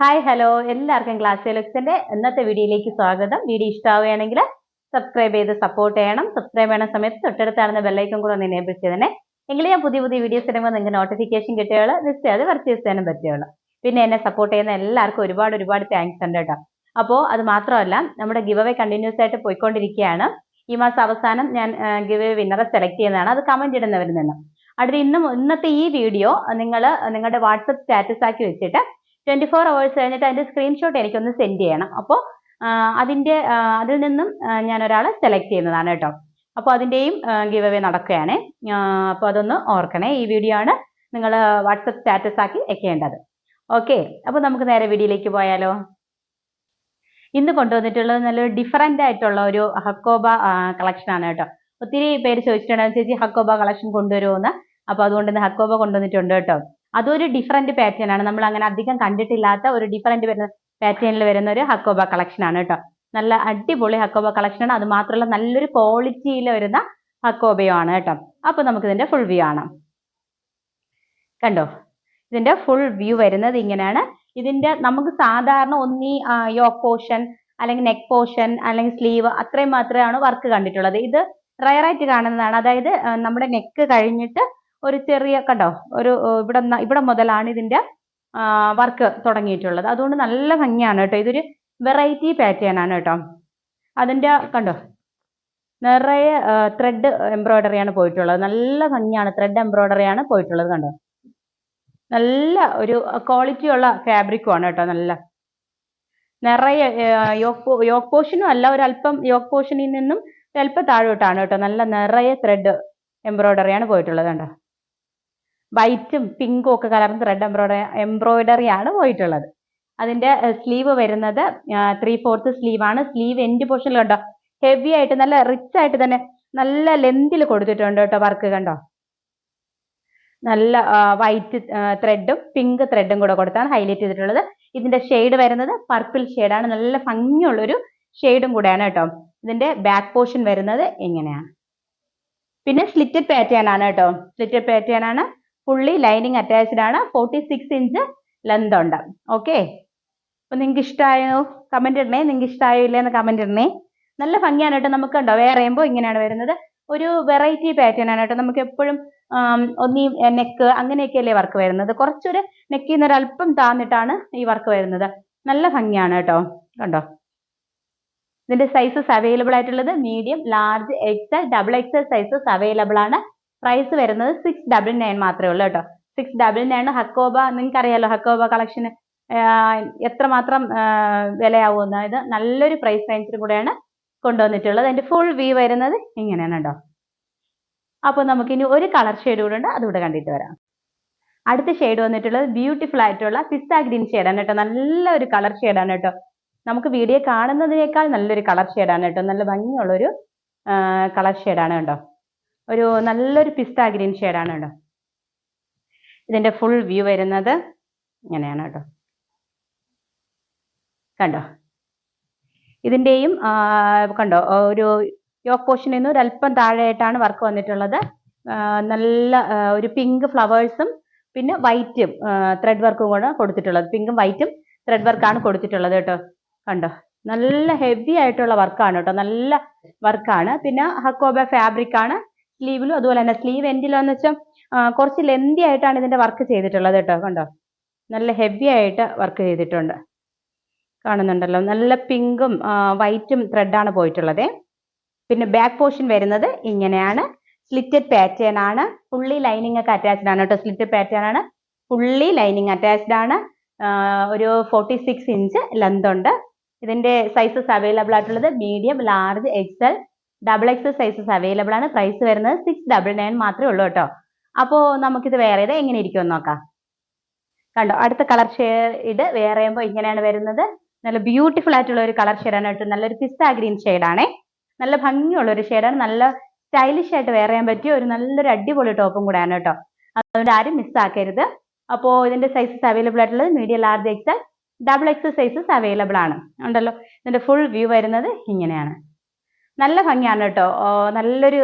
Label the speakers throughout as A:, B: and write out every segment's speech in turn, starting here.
A: Hi hello എല്ലാവർക്കും class എലക്സിന്റെ ഇന്നത്തെ വീഡിയോയിലേക്ക് സ്വാഗതം. വീഡിയോ ഇഷ്ടമാവുകയാണെങ്കിൽ സബ്സ്ക്രൈബ് ചെയ്ത് സപ്പോർട്ട് ചെയ്യണം. സബ്സ്ക്രൈബ് ചെയ്യണ സമയത്ത് തൊട്ടടുത്താണെന്ന് ബെല്ലൈക്കൻ കൂടെ ഒന്ന് എനേബിൾ ചെയ്തേ എങ്കിലും ഞാൻ പുതിയ പുതിയ വീഡിയോസ് ഇടുമ്പോൾ നിങ്ങൾക്ക് നോട്ടിഫിക്കേഷൻ കിട്ടുകയുള്ളൂ. നിശ്ചയം അത് പർച്ചേസ് ചെയ്യാനും പറ്റുകയുള്ളൂ. പിന്നെ എന്നെ സപ്പോർട്ട് ചെയ്യുന്ന എല്ലാവർക്കും ഒരുപാട് ഒരുപാട് താങ്ക്സ് ഉണ്ട് കേട്ടോ. അപ്പോൾ അത് മാത്രമല്ല നമ്മുടെ ഗിവ് അവേ കണ്ടിന്യൂസ് ആയിട്ട് പോയിക്കൊണ്ടിരിക്കുകയാണ്. ഈ മാസം അവസാനം ഞാൻ ഗിവ് അവേ വിന്നറെ സെലക്ട് ചെയ്യുന്നതാണ്. അത് കമന്റ് ഇടുന്നവരിൽ നിന്ന്. അടുത്ത് ഇന്നും ഇന്നത്തെ ഈ വീഡിയോ നിങ്ങൾ നിങ്ങളുടെ വാട്സപ്പ് സ്റ്റാറ്റസ് ആക്കി വെച്ചിട്ട് ട്വന്റി ഫോർ അവേഴ്സ് കഴിഞ്ഞിട്ട് അതിന്റെ സ്ക്രീൻഷോട്ട് എനിക്കൊന്ന് സെൻഡ് ചെയ്യണം. അപ്പോൾ അതിന്റെ അതിൽ നിന്നും ഞാൻ ഒരാളെ സെലക്ട് ചെയ്യുന്നതാണ് കേട്ടോ. അപ്പോൾ അതിന്റെയും ഗിവ് അവേ നടക്കുകയാണ്. അപ്പോൾ അതൊന്ന് ഓർക്കണേ. ഈ വീഡിയോ ആണ് നിങ്ങൾ വാട്സപ്പ് സ്റ്റാറ്റസ് ആക്കി വെക്കേണ്ടത്. ഓക്കെ. അപ്പോൾ നമുക്ക് നേരെ വീഡിയോയിലേക്ക് പോയാലോ? ഇന്ന് കൊണ്ടുവന്നിട്ടുള്ളത് നല്ലൊരു ഡിഫറെന്റ് ആയിട്ടുള്ള ഒരു ഹക്കോബ കളക്ഷൻ ആണ് കേട്ടോ. ഒത്തിരി പേര് ചോദിച്ചിട്ടുണ്ടായിരുന്നു ചേച്ചി ഹക്കോബ കളക്ഷൻ കൊണ്ടുവരുമോന്ന് അപ്പൊ അതുകൊണ്ട് ഇന്ന് ഹക്കോബ കൊണ്ടുവന്നിട്ടുണ്ട് കേട്ടോ. അതൊരു ഡിഫറെന്റ് പാറ്റേൺ ആണ്. നമ്മൾ അങ്ങനെ അധികം കണ്ടിട്ടില്ലാത്ത ഒരു ഡിഫറെന്റ് വരുന്ന പാറ്റേണിൽ വരുന്ന ഒരു ഹക്കോബ കളക്ഷൻ ആണ് കേട്ടോ. നല്ല അടിപൊളി ഹക്കോബ കളക്ഷൻ ആണ്. അത് മാത്രമല്ല നല്ലൊരു ക്വാളിറ്റിയിൽ വരുന്ന ഹക്കോബയോ ആണ് കേട്ടോ. അപ്പൊ നമുക്ക് ഇതിന്റെ ഫുൾ വ്യൂ ആണ് കണ്ടോ? ഇതിന്റെ ഫുൾ വ്യൂ വരുന്നത് ഇങ്ങനെയാണ്. ഇതിന്റെ നമുക്ക് സാധാരണ ഒന്നീ യോക്ക് പോർഷൻ അല്ലെങ്കിൽ നെക്ക് പോർഷൻ അല്ലെങ്കിൽ സ്ലീവ് അത്രയും മാത്രമാണ് വർക്ക് കണ്ടിട്ടുള്ളത്. ഇത് റയറായിട്ട് കാണുന്നതാണ്. അതായത് നമ്മുടെ നെക്ക് കഴിഞ്ഞിട്ട് ഒരു ചെറിയ കണ്ടോ ഒരു ഇവിടെ ഇവിടെ മുതലാണ് ഇതിന്റെ വർക്ക് തുടങ്ങിയിട്ടുള്ളത്. അതുകൊണ്ട് നല്ല ഭംഗിയാണ് കേട്ടോ. ഇതൊരു വെറൈറ്റി പാറ്റേൺ ആണ് കേട്ടോ. അതിന്റെ കണ്ടോ നിറയെ ത്രെഡ് എംബ്രോയിഡറി ആണ് പോയിട്ടുള്ളത്. നല്ല ഭംഗിയാണ്. ത്രെഡ് എംബ്രോയിഡറി ആണ് പോയിട്ടുള്ളത് കണ്ടോ. നല്ല ഒരു ക്വാളിറ്റി ഉള്ള ഫാബ്രിക്കും ആണ് കേട്ടോ നല്ല. നിറയെ യോക്ക് യോക്ക് പോർഷനും അല്ല ഒരല്പം യോക്ക് പോർഷനിൽ നിന്നും അല്പം താഴോട്ടാണ് കേട്ടോ. നല്ല നിറയെ ത്രെഡ് എംബ്രോയിഡറി ആണ് പോയിട്ടുള്ളത് കണ്ടോ. വൈറ്റും പിങ്കും ഒക്കെ കലർന്ന ത്രെഡ് എംബ്രോയ്ഡറി എംബ്രോയിഡറി ആണ് പോയിട്ടുള്ളത്. അതിന്റെ സ്ലീവ് വരുന്നത് ത്രീ ഫോർത്ത് സ്ലീവ് ആണ്. സ്ലീവ് എൻഡ് പോർഷനിൽ കണ്ടോ? ഹെവി ആയിട്ട് നല്ല റിച്ച് ആയിട്ട് തന്നെ നല്ല ലെന്തിൽ കൊടുത്തിട്ടുണ്ട് കേട്ടോ വർക്ക് കണ്ടോ? നല്ല വൈറ്റ് ത്രെഡും പിങ്ക് ത്രെഡും കൂടെ കൊടുത്താണ് ഹൈലൈറ്റ് ചെയ്തിട്ടുള്ളത്. ഇതിന്റെ ഷെയ്ഡ് വരുന്നത് പർപ്പിൾ ആണ്. നല്ല ഭംഗിയുള്ള ഒരു ഷെയ്ഡും കൂടെയാണ് കേട്ടോ. ഇതിന്റെ ബാക്ക് പോർഷൻ വരുന്നത് എങ്ങനെയാണ് പിന്നെ സ്ലിറ്റഡ് പാറ്റേൺ ആണ് കേട്ടോ. സ്ലിറ്റഡ് പാറ്റേൺ ആണ് ഫുള്ളി ലൈനിങ് അറ്റാച്ച്ഡ് ആണ്. ഫോർട്ടി സിക്സ് ഇഞ്ച് ലെന്ത് ഉണ്ട്. ഓക്കെ അപ്പൊ നിങ്ങൾക്ക് ഇഷ്ടമായോ കമന്റ് ഇടണേ. നിങ്ങൾക്ക് ഇഷ്ടമായോ ഇല്ലേന്ന് കമന്റ് ഇടണേ. നല്ല ഭംഗിയാണ് കേട്ടോ നമുക്ക് ഉണ്ടോ വേറെ ചെയ്യുമ്പോൾ ഇങ്ങനെയാണ് വരുന്നത്. ഒരു വെറൈറ്റി പാറ്റേൺ ആണ് കേട്ടോ. നമുക്ക് എപ്പോഴും ഒന്നീ നെക്ക് അങ്ങനെയൊക്കെയല്ലേ വർക്ക് വരുന്നത്. കുറച്ചൊരു നെക്കിൽ നിന്ന് ഒരല്പം താന്നിട്ടാണ് ഈ വർക്ക് വരുന്നത്. നല്ല ഭംഗിയാണ് കേട്ടോ. കണ്ടോ? ഇതിന്റെ സൈസസ് അവൈലബിൾ ആയിട്ടുള്ളത് medium large XL double XL sizes available ആണ്. പ്രൈസ് വരുന്നത് സിക്സ് ഡബിൾ നയൻ മാത്രമേ ഉള്ളൂ കേട്ടോ. സിക്സ് ഡബിൾ നയൻ ഹക്കോബ നിങ്ങൾക്ക് അറിയാലോ ഹക്കോബ കളക്ഷന് എത്രമാത്രം വിലയാവുമെന്ന് അതായത് നല്ലൊരു പ്രൈസ് റേഞ്ചിൽ കൂടെയാണ് കൊണ്ടുവന്നിട്ടുള്ളത്. അതിന്റെ ഫുൾ വ്യൂ വരുന്നത് ഇങ്ങനെയാണ് കേട്ടോ. അപ്പോൾ നമുക്കിനി ഒരു കളർ ഷെയ്ഡ് കൂടെ ഉണ്ട്. അതുകൂടെ കണ്ടിട്ട് വരാം. അടുത്ത ഷെയ്ഡ് വന്നിട്ടുള്ളത് ബ്യൂട്ടിഫുൾ ആയിട്ടുള്ള പിസ്ത ഗ്രീൻ ഷെയ്ഡാണ് കേട്ടോ. നല്ല ഒരു കളർ ഷെയ്ഡാണ് കേട്ടോ. നമുക്ക് വീഡിയോ കാണുന്നതിനേക്കാൾ നല്ലൊരു കളർ ഷെയ്ഡാണ് കേട്ടോ. നല്ല ഭംഗിയുള്ളൊരു കളർ ഷെയ്ഡാണ് കേട്ടോ. ഒരു നല്ലൊരു പിസ്ത ഗ്രീൻ ഷെയ്ഡാണ് കേട്ടോ. ഇതിന്റെ ഫുൾ വ്യൂ വരുന്നത് ഇങ്ങനെയാണ് കേട്ടോ. കണ്ടോ? ഇതിന്റെയും കണ്ടോ ഒരു യോക്ക് പോർഷനിൽ നിന്ന് ഒരു അല്പം താഴെയായിട്ടാണ് വർക്ക് വന്നിട്ടുള്ളത്. നല്ല ഒരു പിങ്ക് ഫ്ലവേഴ്സും പിന്നെ വൈറ്റും ത്രെഡ് വർക്കും കൂടെ കൊടുത്തിട്ടുള്ളത്. പിങ്കും വൈറ്റും ത്രെഡ് വർക്കാണ് കൊടുത്തിട്ടുള്ളത് കേട്ടോ. കണ്ടോ? നല്ല ഹെവി ആയിട്ടുള്ള വർക്കാണ് കേട്ടോ. നല്ല വർക്കാണ് പിന്നെ ഹക്കോബ ഫാബ്രിക് ആണ്. സ്ലീവിലും അതുപോലെ തന്നെ സ്ലീവ് എൻഡിലാന്ന് വെച്ചാൽ കുറച്ച് ലെന്തി ആയിട്ടാണ് ഇതിന്റെ വർക്ക് ചെയ്തിട്ടുള്ളത് കേട്ടോ കണ്ടോ? നല്ല ഹെവി ആയിട്ട് വർക്ക് ചെയ്തിട്ടുണ്ട്. കാണുന്നുണ്ടല്ലോ. നല്ല പിങ്കും വൈറ്റും ത്രെഡാണ് പോയിട്ടുള്ളത്. പിന്നെ ബാക്ക് പോർഷൻ വരുന്നത് ഇങ്ങനെയാണ്. സ്ലിറ്റഡ് പാറ്റേൺ ആണ്. ഫുള്ളി ലൈനിങ് ഒക്കെ അറ്റാച്ച്ഡ് ആണ് കേട്ടോ. സ്ലിറ്റഡ് പാറ്റേൺ ആണ്. ഫുള്ളി ലൈനിങ് അറ്റാച്ച്ഡ് ആണ്. ഒരു ഫോർട്ടി സിക്സ് ഇഞ്ച് ലെന്ത് ഉണ്ട്. ഇതിന്റെ സൈസസ് അവൈലബിൾ ആയിട്ടുള്ളത് medium large XL double X sizes available ആണ്. പ്രൈസ് വരുന്നത് സിക്സ് ഡബിൾ നയൻ മാത്രമേ ഉള്ളൂ കേട്ടോ. അപ്പോൾ നമുക്കിത് വേറെ ഇത് എങ്ങനെ ഇരിക്കുമെന്ന് നോക്കാം. കണ്ടോ? അടുത്ത കളർ ഷെയ്ഡ് വേറെ ആകുമ്പോൾ ഇങ്ങനെയാണ് വരുന്നത്. നല്ല ബ്യൂട്ടിഫുൾ ആയിട്ടുള്ള ഒരു കളർ ഷെയ്ഡാണ് കേട്ടോ. നല്ലൊരു പിസ്ത ഗ്രീൻ ഷെയ്ഡാണേ നല്ല ഭംഗിയുള്ള ഒരു ഷെയ്ഡാണ് നല്ല സ്റ്റൈലിഷ് ആയിട്ട് വേറെ ചെയ്യാൻ പറ്റിയ ഒരു നല്ലൊരു അടിപൊളി ടോപ്പും കൂടെയാണ് കേട്ടോ. അതുകൊണ്ട് ആരും മിസ്സാക്കരുത് അപ്പോൾ ഇതിന്റെ സൈസസ് അവൈലബിൾ ആയിട്ടുള്ളത് medium large XL double XL sizes available ആണ്. ഉണ്ടല്ലോ? ഇതിന്റെ ഫുൾ വ്യൂ വരുന്നത് ഇങ്ങനെയാണ്. നല്ല ഭംഗിയാണ് കേട്ടോ. നല്ലൊരു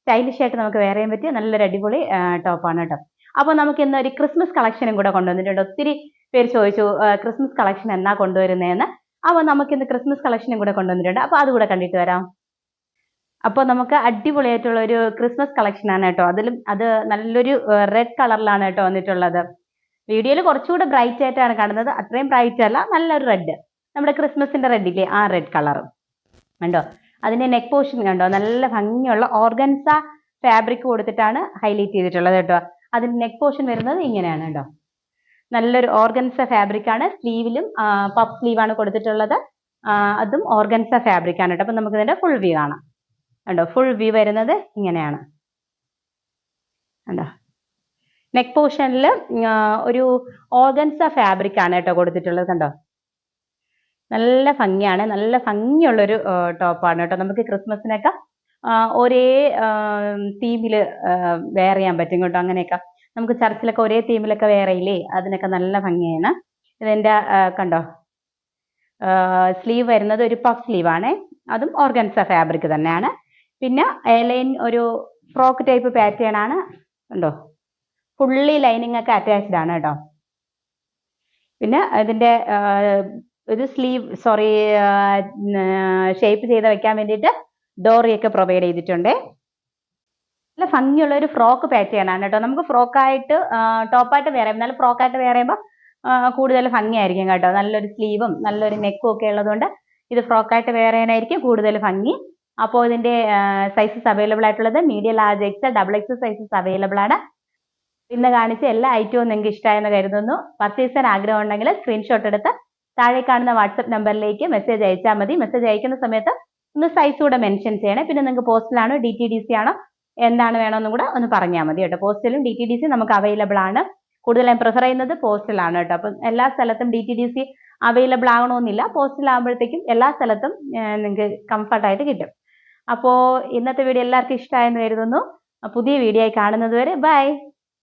A: സ്റ്റൈലിഷ് ആയിട്ട് നമുക്ക് വേറെയും പറ്റിയ നല്ലൊരു അടിപൊളി ടോപ്പാണ് കേട്ടോ. അപ്പോൾ നമുക്ക് ഇന്ന് ഒരു ക്രിസ്മസ് കളക്ഷനും കൂടെ കൊണ്ടുവന്നിട്ടുണ്ട്. ഒത്തിരി പേര് ചോദിച്ചു ക്രിസ്മസ് കളക്ഷൻ എന്നാ കൊണ്ടുവരുന്നതെന്ന് അപ്പോൾ നമുക്കിന്ന് ക്രിസ്മസ് കളക്ഷനും കൂടെ കൊണ്ടുവന്നിട്ടുണ്ട്. അപ്പോൾ അതുകൂടെ കണ്ടിട്ട് വരാം. അപ്പോൾ നമുക്ക് അടിപൊളിയായിട്ടുള്ള ഒരു ക്രിസ്മസ് കളക്ഷൻ ആണ് കേട്ടോ. അതിലും അത് നല്ലൊരു റെഡ് കളറിലാണ് കേട്ടോ വന്നിട്ടുള്ളത്. വീഡിയോയിൽ കുറച്ചുകൂടെ ബ്രൈറ്റ് ആയിട്ടാണ് കാണുന്നത്. അത്രയും ബ്രൈറ്റ് അല്ല നല്ലൊരു റെഡ് നമ്മുടെ ക്രിസ്മസിന്റെ റെഡ് ഇല്ലേ? ആ റെഡ് കളറും കണ്ടോ? അതിന്റെ നെക്ക് പോർഷൻ കണ്ടോ? നല്ല ഭംഗിയുള്ള ഓർഗൻസ ഫാബ്രിക് കൊടുത്തിട്ടാണ് ഹൈലൈറ്റ് ചെയ്തിട്ടുള്ളത് കേട്ടോ. അതിന്റെ നെക്ക് പോർഷൻ വരുന്നത് ഇങ്ങനെയാണ് കേട്ടോ. നല്ലൊരു ഓർഗൻസ ഫാബ്രിക് ആണ്. സ്ലീവിലും പഫ് സ്ലീവ് ആണ് കൊടുത്തിട്ടുള്ളത്. അതും ഓർഗൻസ ഫാബ്രിക് ആണ് കേട്ടോ. അപ്പൊ നമുക്ക് ഇതിന്റെ ഫുൾ വ്യൂ കാണാം. കണ്ടോ? ഫുൾ വ്യൂ വരുന്നത് ഇങ്ങനെയാണ്. കണ്ടോ? നെക്ക് പോർഷനിൽ ഒരു ഓർഗൻസ ഫാബ്രിക് ആണ് കേട്ടോ കൊടുത്തിട്ടുള്ളത് കണ്ടോ? നല്ല ഭംഗിയാണ്. നല്ല ഭംഗിയുള്ളൊരു ടോപ്പാണ് കേട്ടോ. നമുക്ക് ക്രിസ്മസിനൊക്കെ ഒരേ തീമിൽ വെയർ ചെയ്യാൻ പറ്റും കേട്ടോ അങ്ങനെയൊക്കെ. നമുക്ക് ചർച്ചിലൊക്കെ ഒരേ തീമിലൊക്കെ വെയർ ചെയ്യില്ലേ? അതിനൊക്കെ നല്ല ഭംഗിയാണ്. ഇതെന്റെ കണ്ടോ? സ്ലീവ് വരുന്നത് ഒരു പഫ് സ്ലീവാണ്. അതും ഓർഗൻസ ഫാബ്രിക് തന്നെയാണ്. പിന്നെ എലൈൻ ഒരു ഫ്രോക്ക് ടൈപ്പ് പാറ്റേൺ ആണ്. ഉണ്ടോ ഫുള്ളി ലൈനിങ് ഒക്കെ അറ്റാച്ച്ഡ് ആണ് കേട്ടോ. പിന്നെ ഇതിന്റെ ഒരു സ്ലീവ് സോറി ഷേപ്പ് ചെയ്ത് വെക്കാൻ വേണ്ടിയിട്ട് ഡോറിയൊക്കെ പ്രൊവൈഡ് ചെയ്തിട്ടുണ്ട്. നല്ല ഭംഗിയുള്ള ഒരു ഫ്രോക്ക് പാറ്റേൺ ആണ് കേട്ടോ. നമുക്ക് ഫ്രോക്കായിട്ട് ടോപ്പായിട്ട് വേറെ എന്നാലും ഫ്രോക്കായിട്ട് വേറെ ചെയ്യുമ്പോൾ കൂടുതൽ ഭംഗിയായിരിക്കും കേട്ടോ. നല്ലൊരു സ്ലീവും നല്ലൊരു നെക്കും ഒക്കെ ഉള്ളതുകൊണ്ട് ഇത് ഫ്രോക്കായിട്ട് വേറെയായിരിക്കും കൂടുതൽ ഭംഗി. അപ്പോൾ ഇതിന്റെ സൈസസ് അവൈലബിൾ ആയിട്ടുള്ളത് medium large X double X sizes available ആണ്. ഇന്ന് കാണിച്ച എല്ലാ ഐറ്റവും നിങ്ങൾക്ക് ഇഷ്ടമായെന്ന് കരുതുന്നു. പർച്ചേസ് ചെയ്യാൻ ആഗ്രഹം ഉണ്ടെങ്കിൽ സ്ക്രീൻഷോട്ട് എടുത്ത് താഴെ കാണുന്ന വാട്സപ്പ് നമ്പറിലേക്ക് മെസ്സേജ് അയച്ചാൽ മതി. മെസ്സേജ് അയക്കുന്ന സമയത്ത് ഒന്ന് സൈസ് കൂടെ മെൻഷൻ ചെയ്യണേ. പിന്നെ നിങ്ങൾക്ക് പോസ്റ്റിലാണോ ഡി ടി ഡി സി ആണോ എന്താണ് വേണമെന്നും കൂടെ ഒന്ന് പറഞ്ഞാൽ മതി കേട്ടോ. പോസ്റ്റലും ഡി ടി ഡി സി നമുക്ക് അവൈലബിൾ ആണ്. കൂടുതലായും പ്രിഫർ ചെയ്യുന്നത് പോസ്റ്റിലാണ് കേട്ടോ. അപ്പം എല്ലാ സ്ഥലത്തും D T D C available ആകണമെന്നില്ല പോസ്റ്റിലാകുമ്പോഴത്തേക്കും എല്ലാ സ്ഥലത്തും നിങ്ങൾക്ക് കംഫർട്ടായിട്ട് കിട്ടും. അപ്പോൾ ഇന്നത്തെ വീഡിയോ എല്ലാവർക്കും ഇഷ്ടമായെന്ന് കരുതുന്നു. പുതിയ വീഡിയോ ആയി കാണുന്നത് വരെ ബൈ